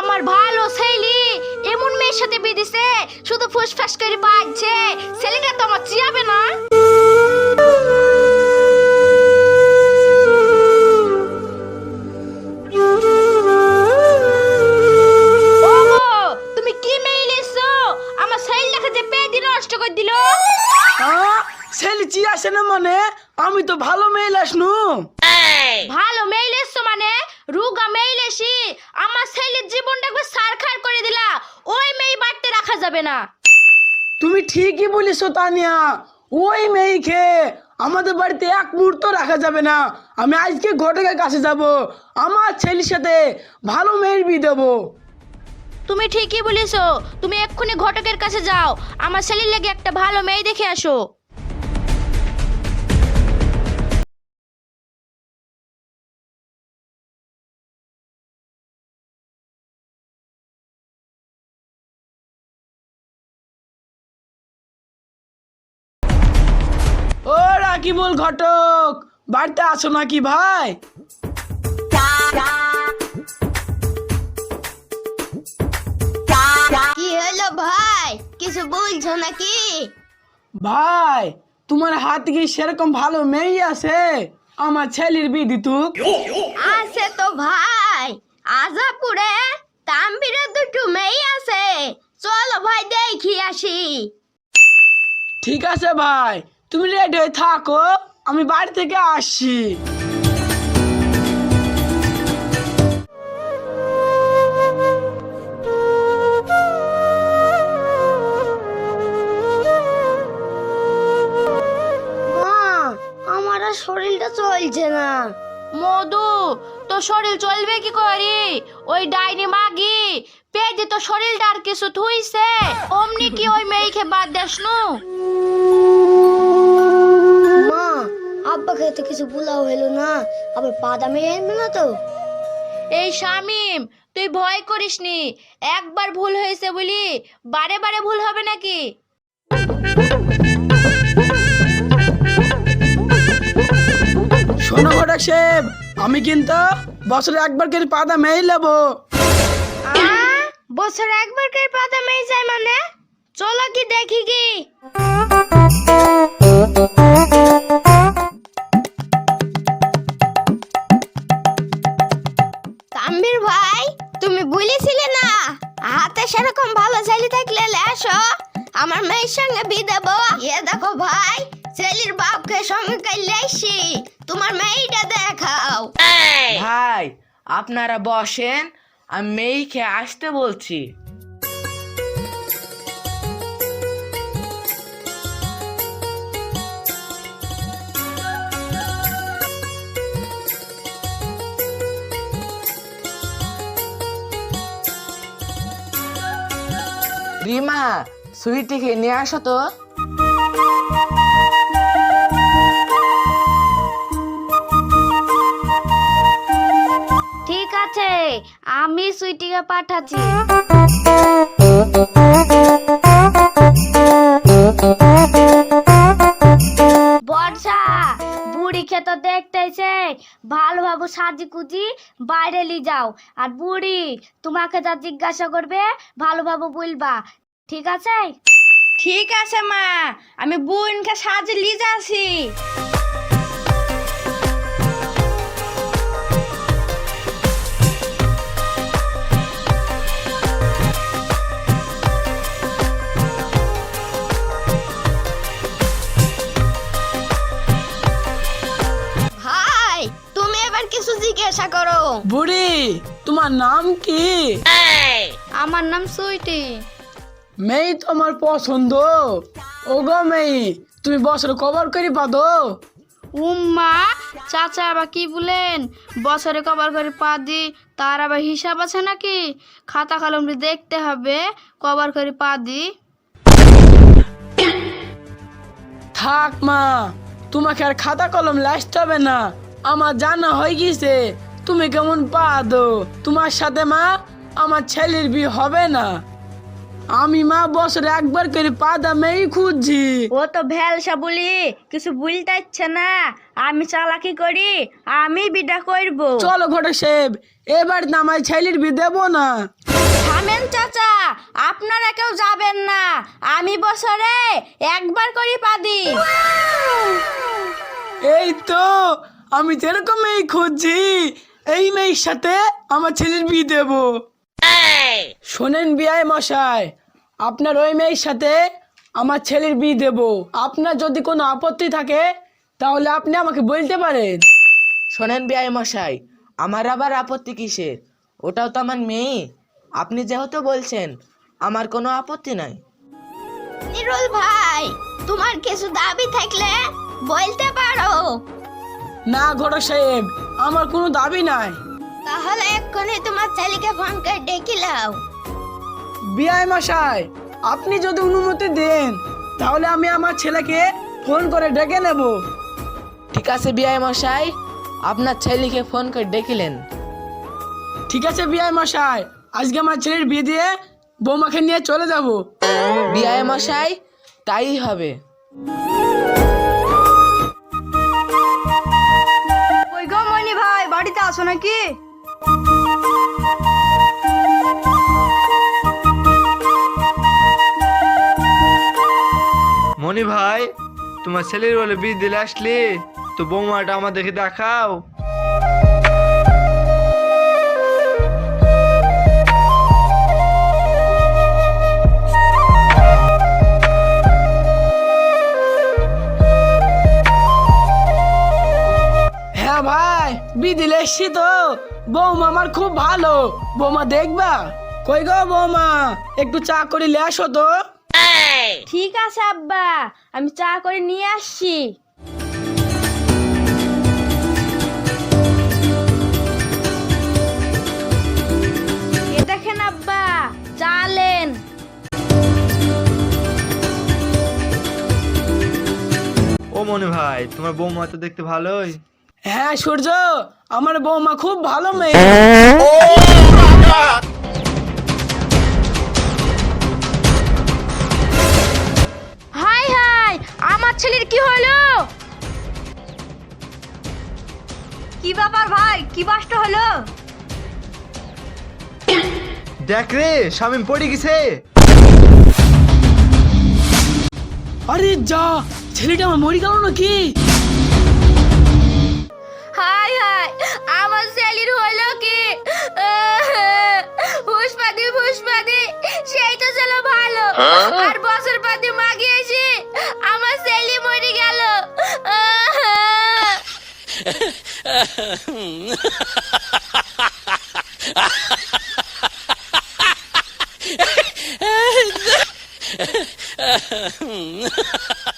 আমার ভালো ছেলে এমন মেয়ের সাথে বেঁধেছে শুধু ফুসফাস করে বাজছে ছেলেটা তো আমার চিয়াবে না। তুমি কি মেয়ে আমার ছেলেটাকে যে পেয়ে নষ্ট করে দিল। হ্যাঁ ছেলে চি আসে না মানে? আমি তো ভালো মেয়ে আসনু ভালো মেইল এসছো মানে? রুগা মেইল এসি আমার ছেলের জীবনটা একবার সারখার করে দিলা। ওই মেয়ে বাড়তে রাখা যাবে না। তুমি ঠিকই বলিস তানিয়া। ওই মেয়েকে আমাদের বাড়িতে এক মুহূর্ত রাখা যাবে না। আমি আজকে ঘটকের কাছে যাব। আমার ছেলের সাথে ভালো মেয়ের বিয়ে দেবো। তুমি ঠিকই বলেছ। তুমি এক্ষুনি ঘটকের কাছে যাও। আমার ছেলের লেগে একটা ভালো মেয়ে দেখে আসো। রাকিবুল ঘটক বাড়িতে আসো নাকি ভাই? কি হলো ভাই? কিছু বলছো নাকি? ভাই তোমার হাত কি সেরকম ভালো মেয়ে আছে? আমার ছেলের বিয়ে দিতুক। আছে তো ভাই। আজাপুরে তাম্বিরে দুটো মেয়ে আছে। চলো ভাই দেখি আসি। ঠিক আছে ভাই তুমি রেডি হয়ে থাকো আমি বাড়ি থেকে আসি মা আমার আর শরীরটা চলছে না। মধু তো শরীর চলবে কি করি? ওই ডাইনি মাগি পেটে তো শরীরটা আর কিছু থুইছে। অমনি কি ওই মেয়েকে বাদ দেস নু? আব্বাকে তো কিছু বলা হইল না আবার বাদামে আনবে না তো? এই শামিম তুই ভয় করিস নি একবার ভুল হয়েছে বলি বারে বারে ভুল হবে নাকি? শোনো ঘটক সাহেব আমি কিন্তু বছরে একবার করে পাতা মেয়ে নেব। আ? বছর একবার করে পাতা মেয়ে যায় মানে? চলো কি দেখি কি। এসো আমার মেয়ের সঙ্গে বিয়ে দেবো এ দেখো ভাই ছেলের বাপকে সঙ্গে কাইলে আসি। তোমার মেয়েটা দেখাও। ভাই আপনারা বসেন আমি মেয়েকে আসতে বলছি। রিমা সুইটিকে নিয়ে আসো তো। ঠিক আছে, আমি সুইটিকে পাঠাচ্ছি। বর্ষা, বুড়ি খেত দেখতেছে, ভালো ভাবে সাজি কুজি বাইরে লি যাও। আর বুড়ি, তোমাকে যা জিজ্ঞাসা করবে ভালোভাবে বলবা ঠিক আছে? ঠিক আছে মা। আমি বোনকে সাজে লি যাচ্ছি। তুমি এবার কিছু জিজ্ঞাসা করো। বুড়ি তোমার নাম কি? আমার নাম সুইটি। মেয়ে তোমার পছন্দ? ও গো মেয়ে তুমি বছর কভার করে পাদো। উম্মা চাচা আবার কি বলেন? বছরে কবার করে পা দি তার আবার হিসাব আছে নাকি? খাতা কলম দেখতে হবে কবার করে পা দি থাক মা তোমাকে আর খাতা কলম লাসতে হবে না। আমার জানা হয়ে গেছে তুমি কেমন পা দো তোমার সাথে মা আমার ছেলের বিয়ে হবে না। আমি মা বছরে একবার করে পাদা মেয়ে খুঁজছি। ও তো ভ্যালসা বলি কিছু বুঝতে ইচ্ছে না। আমি চালাকি করি আমি বিটা করব। চলো ঘটক সাহেব এবার নামাই ছেলের বি দেবো না। থামেন চাচা আপনারা কেউ যাবেন না। আমি বছরে একবার করি পাদি। এই তো আমি এরকম মেয়ে খুঁজছি এই মেয়ের সাথে আমার ছেলের বিয়ে দেবো। শোনেন বিয়াই মশাই আপনার ওই মেয়ের সাথে আমার ছেলের বিয়ে দেবো। আপনার যদি কোনো আপত্তি থাকে তাহলে আপনি আমাকে বলতে পারেন। শোনেন বিআই মশাই আমার আবার আপত্তি কিসের? ওটাও তো আমার মেয়ে। আপনি যেহেতু বলছেন আমার কোনো আপত্তি নাই। নিরুল ভাই তোমার কিছু দাবি থাকলে বলতে পারো। না ঘটক সাহেব আমার কোনো দাবি নাই। তাহলে এক্ষুনি তোমার ছেলেকে ফোন করে ডেকে লাও বিয়াই মশাই আপনি যদি অনুমতি দেন তাহলে আমি আমার ছেলেকে ফোন করে ডেকে নেব। ঠিক আছে বিআই মশাই আপনার ছেলেকে ফোন করে ডেকেলেন ঠিক আছে বিয়াই মশাই আজকে আমার ছেলের বিয়ে দিয়ে বৌমাকে নিয়ে চলে যাব। বিআই মশাই তাই হবে। ওই গো মনি ভাই বাড়িতে আসো নাকি? মনি ভাই, তোমার ছেলের বলে বিয়ে দিলে আসলি? তো বৌমাটা আমাদেরকে দেখাও। হ্যাঁ ভাই, বিয়ে দিলে এসছি তো। বৌমা আমার খুব ভালো। বৌমা দেখবা? কই গো বৌমা? একটু চা করে লে আসো তো। ঠিক আছে আব্বা। আমি চা করে নিয়ে আসছি। দেখেন আব্বা চালেন ও মনি ভাই তোমার বৌমা তো দেখতে ভালোই। হ্যাঁ সূর্য আমার বৌমা খুব ভালো মেয়ে। হাই হাই আমার ছেলের কি হলো? কি ব্যাপার ভাই কি বাসটা হলো? দেখ রে স্বামী পড়ে গেছে। আরে যা ছেলেটা আমার মরি গেল নাকি? Ha ha ha ha!